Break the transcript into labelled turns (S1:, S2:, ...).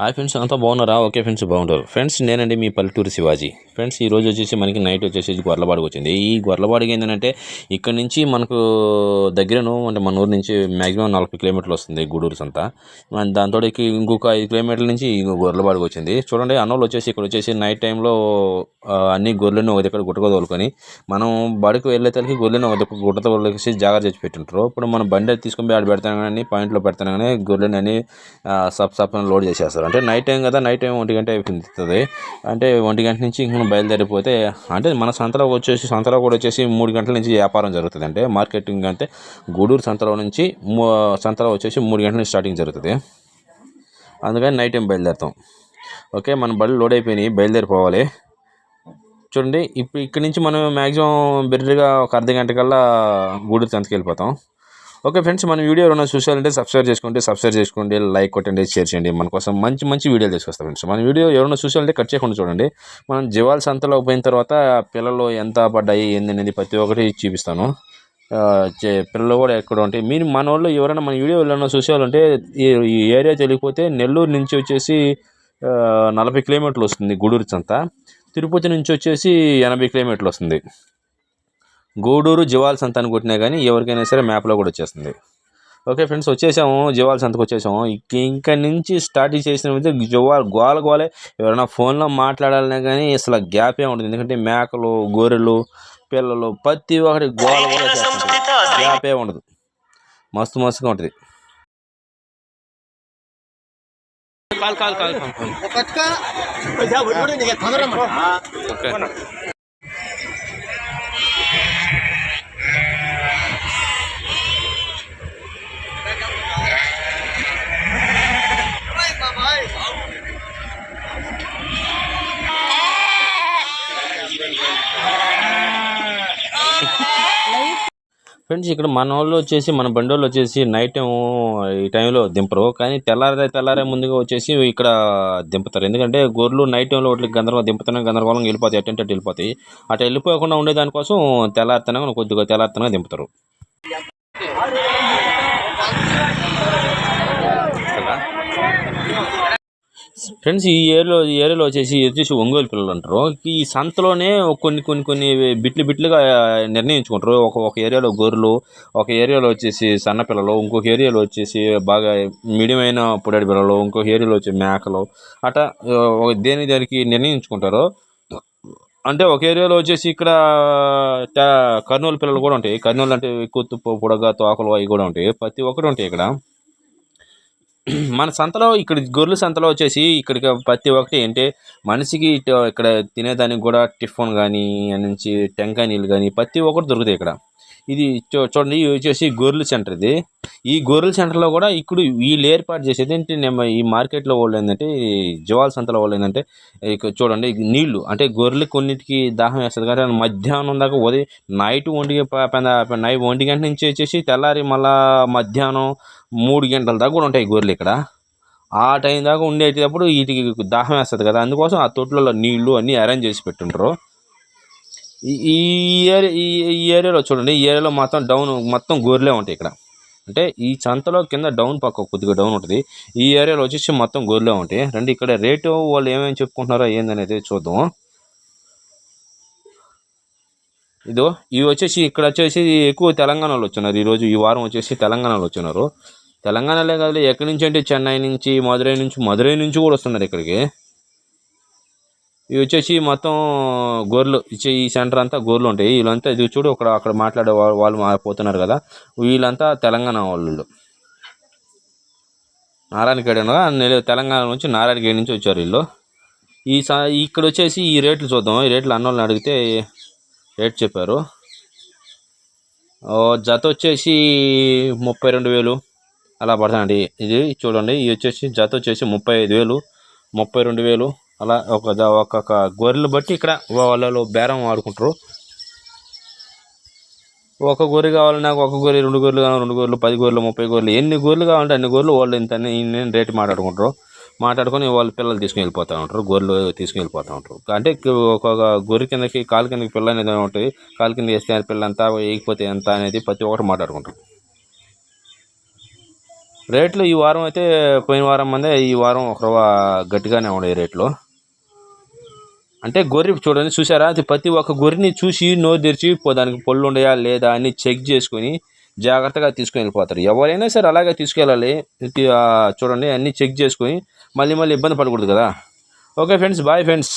S1: Hi friends అంతా బాగున్నారా? Okay friends బాగుంటారు. ఫ్రెండ్స్ నేనండి మీ పల్లెటూరు శివాజీ. ఫ్రెండ్స్ ఈ రోజు వచ్చేసి మనకి నైట్ వచ్చేసి గొర్లబాడికి వచ్చింది ఈ గొర్లబాడికి ఏంటంటే ఇక్కడ నుంచి మనకు దగ్గరను అంటే మన ఊరు నుంచి మ్యాక్సిమం నలభై కిలోమీటర్లు వస్తుంది గూడూరు సంత. మన దాంతో ఇంకొక ఐదు కిలోమీటర్ల నుంచి ఇంకో వచ్చింది చూడండి అన్నోళ్ళు వచ్చేసి ఇక్కడ వచ్చేసి నైట్ టైంలో అన్ని గొర్రెలను ఒక దగ్గర గుట్టగా తోలుకొని మనం బడికి వెళ్ళే తలకి గొర్రెలను ఒక దగ్గర గుట్ట తోలేసి జాగ్రత్త చేసి పెట్టింటారు. ఇప్పుడు మనం బండి తీసుకొని ఆడ పెడతాను కానీ పాయింట్లో పెడతాను కానీ గొర్రెని అని సప్ సప్ అని లోడ్ చేసేస్తారు. అంటే నైట్ టైం కదా నైట్ టైం ఒంటి గంట అయిపోతుంది అంటే ఒంటి గంట నుంచి ఇంక మనం బయలుదేరిపోతే అంటే మన సంతలో వచ్చేసి సంతలో కూడా వచ్చేసి మూడు గంటల నుంచి వ్యాపారం జరుగుతుంది. అంటే మార్కెటింగ్ అంటే గూడూరు సంతలో నుంచి సంతలో వచ్చేసి మూడు గంటల నుంచి స్టార్టింగ్ జరుగుతుంది. అందుకని నైట్ టైం బయలుదేరుతాం. ఓకే మన బళ్ళు లోడ్ అయిపోయినాయి బయలుదేరిపోవాలి. చూడండి ఇప్పుడు ఇక్కడ నుంచి మనం మ్యాక్సిమం బెర్రీగా ఒక అర్ధ గంట కల్లా గూడూరు సంతకి వెళ్ళిపోతాం. ఓకే ఫ్రెండ్స్ మన వీడియో ఎవరైనా చూసారంటే సబ్స్క్రైబ్ చేసుకోండి సబ్స్క్రైబ్ చేసుకోండి లైక్ కొట్టండి షేర్ చేయండి. మన కోసం మంచి మంచి వీడియోలు తీసుకొస్తాం ఫ్రెండ్స్. మన వీడియో ఎవరైనా చూసారంటే కట్ చేయకుండా చూడండి. మనం జివాల్ సంతలో పోయిన తర్వాత పిల్లలు ఎంత పడ్డాయి ఏందనేది అనేది ప్రతి ఒక్కటి చూపిస్తాను. చే- పిల్లలు కూడా ఎక్కడ ఉంటాయి. మీరు మన వాళ్ళు ఎవరైనా మన వీడియో ఎవరైనా చూసేవాళ్ళంటే ఈ ఏరియా తెలియకపోతే నెల్లూరు నుంచి వచ్చేసి నలభై కిలోమీటర్లు వస్తుంది గూడూరు సంత. తిరుపతి నుంచి వచ్చేసి ఎనభై కిలోమీటర్లు వస్తుంది. గూడూరు జివాల్ సంత అని కొట్టినా కానీ ఎవరికైనా సరే మ్యాప్లో కూడా వచ్చేస్తుంది ఓకే ఫ్రెండ్స్ వచ్చేసాము జివాల్ సంతకు వచ్చేసాము ఇక ఇంకా నుంచి స్టార్ట్ చేసిన జివాల్ గోల గోలే ఎవరైనా ఫోన్లో మాట్లాడాలన్నా కానీ అసలు గ్యాపే ఉంటుంది ఎందుకంటే మేకలు గొర్రెలు పిల్లలు ప్రతి ఒక్కటి గోల గోల చేస్తుంటాయి గ్యాపే ఉండదు మస్తు మస్తుగా ఉంటుంది call call call okay friends ఇక్కడ మన వాళ్ళు వచ్చేసి మన బండి వాళ్ళు వచ్చేసి నైట్ టైం ఈ టైంలో దింపరు. కానీ తెల్లారే తెల్లారే ముందుగా వచ్చేసి ఇక్కడ దింపుతారు. ఎందుకంటే గొర్రెలు నైట్ టైంలో వాటికి గందరగోళం దింపుతానే గందరగోళం వెళ్ళిపోతాయి. అటు అటు వెళ్ళిపోతాయి. అటు వెళ్ళిపోకుండా ఉండేదానికోసం తెల్లారితనంగా కొద్దిగా తెల్లారితనంగా దింపుతారు. ఫ్రెండ్స్ ఈ ఏరియాలో ఈ ఏరియాలో వచ్చేసి ఇది వచ్చేసి ఒంగోలు పిల్లలు అంటారు. ఈ సంతలోనే కొన్ని కొన్ని కొన్ని బిట్లు బిట్లుగా నిర్ణయించుకుంటారు. ఒక ఒక ఏరియాలో గొర్రెలు ఒక ఏరియాలో వచ్చేసి సన్న పిల్లలు ఇంకొక ఏరియాలో వచ్చేసి బాగా మీడియమైన అయిన పిల్లలు ఇంకొక ఏరియాలో వచ్చే మేకలు అట్లా దేని దానికి నిర్ణయించుకుంటారు. అంటే ఒక ఏరియాలో వచ్చేసి ఇక్కడ కర్నూలు పిల్లలు కూడా ఉంటాయి. కర్నూలు అంటే కుత్తు పొడగ తోకలు అవి కూడా ఉంటాయి. ప్రతి ఒక్కటి ఉంటాయి ఇక్కడ. మన సంతలో ఇక్కడ గొర్రెల సంతలో వచ్చేసి ఇక్కడికి ప్రతి ఒక్కటి ఏంటి మనిషికి ఇక్కడ తినేదానికి కూడా టిఫిన్ కానీ నుంచి టెంకాయ నీళ్ళు కానీ ప్రతి ఒక్కటి దొరుకుతాయి ఇక్కడ. ఇది చూ చూడండి ఇది వచ్చేసి గొర్రెల సెంటర్ ఇది. ఈ గొర్రెల సెంటర్లో కూడా ఇప్పుడు వీళ్ళు ఏర్పాటు చేసేది ఏంటి నేను ఈ మార్కెట్లో వాళ్ళు ఏంటంటే ఈ సంతలో వాళ్ళు ఏంటంటే చూడండి నీళ్ళు అంటే గొర్రెలు కొన్నిటికి దాహం వేస్తుంది కానీ మధ్యాహ్నం దాకా ఉదయం నైట్ ఒంటి నైట్ ఒంటి గంట నుంచి వచ్చేసి తెల్లారి మళ్ళా మధ్యాహ్నం మూడు గంటల దాకా కూడా ఉంటాయి గొర్రెలు ఇక్కడ. ఆ టైం దాకా ఉండేటప్పుడు వీటికి దాహం వేస్తుంది కదా. అందుకోసం ఆ తొట్లలో నీళ్ళు అన్నీ అరేంజ్ చేసి పెట్టుంటారు ఈ- ఈ ఏరియా ఈ ఈ ఏరియాలో చూడండి. ఈ ఏరియాలో మొత్తం డౌన్ మొత్తం గొర్రెలే ఉంటాయి ఇక్కడ. అంటే ఈ సంతలో కింద డౌన్ పక్క కొద్దిగా డౌన్ ఉంటుంది. ఈ ఏరియాలో వచ్చేసి మొత్తం గొర్రెలే ఉంటాయి. రండి ఇక్కడ రేటు వాళ్ళు ఏమేమి చెప్పుకుంటున్నారో ఏందనేది చూద్దాం. ఇదో ఇవి వచ్చేసి ఇక్కడ వచ్చేసి ఎక్కువ తెలంగాణలో వచ్చినారు ఈరోజు ఈ వారం వచ్చేసి తెలంగాణలో వచ్చినారు తెలంగాణలో కాదు ఎక్కడి నుంచి అంటే చెన్నై నుంచి మదురై నుంచి మదురై నుంచి కూడా వస్తున్నారు ఇక్కడికి. ఇవి వచ్చేసి మొత్తం గొర్రెలు ఇచ్చే ఈ సెంటర్ అంతా గొర్రెలు ఉంటాయి. వీళ్ళంతా ఇది చూడు అక్కడ అక్కడ మాట్లాడే వాళ్ళు పోతున్నారు కదా. వీళ్ళంతా తెలంగాణ వాళ్ళు నారాయణఖేడ్ అనగా తెలంగాణ నుంచి నారాయణఖేడ్ నుంచి వచ్చారు వీళ్ళు. ఈ సా ఇక్కడ వచ్చేసి ఈ రేట్లు చూద్దాం. ఈ రేట్లు అన్నోళ్ళని అడిగితే రేట్ చెప్పారు. జత వచ్చేసి ముప్పై రెండు వేలు. అలా పడుతుందండి. ఇది చూడండి ఇది వచ్చేసి జత వచ్చేసి ముప్పై ఐదు వేలు. ముప్పై రెండు వేలు. అలా ఒక ఒక్కొక్క గొర్రెలు బట్టి ఇక్కడ వాళ్ళు బేరం ఆడుకుంటారు ఒక గొర్రె కావాలన్నా ఒక గొర్రె రెండు గొర్రెలు కావాలి రెండు గొర్రెలు పది గొర్రెలు ముప్పై గొర్రెలు ఎన్ని గొర్రెలు కావాలంటే అన్ని గొర్రెలు వాళ్ళు ఇంత రేటు మాట్లాడుకుంటారు. మాట్లాడుకొని వాళ్ళు పిల్లలు తీసుకుని వెళ్ళిపోతూ ఉంటారు గొర్రెలు తీసుకుని వెళ్ళిపోతూ ఉంటారు. అంటే ఒక గొర్రె కిందకి కాలు కిందకి పిల్ల అనేది ఉంటుంది కాలు కింద వేస్తే పిల్లంతా పిల్ల వేయకపోతే ఎంత అనేది ప్రతి ఒక్కటి మాట్లాడుకుంటారు. రేట్లు ఈ వారం అయితే పోయిన వారం మందే ఈ వారం ఒక గట్టిగానే ఉన్నాయి రేట్లు. అంటే గొర్రె చూడండి చూసారా అది ప్రతి ఒక్క గొర్రెని చూసి నోరు తెరిచి పో దానికి పళ్ళు ఉన్నాయా లేదా అని చెక్ చేసుకొని జాగ్రత్తగా తీసుకుని వెళ్ళిపోతారు. ఎవరైనా సరే అలాగే తీసుకెళ్ళాలి. చూడండి అన్నీ చెక్ చేసుకొని మళ్ళీ మళ్ళీ ఇబ్బంది పడకూడదు కదా. Okay friends bye friends.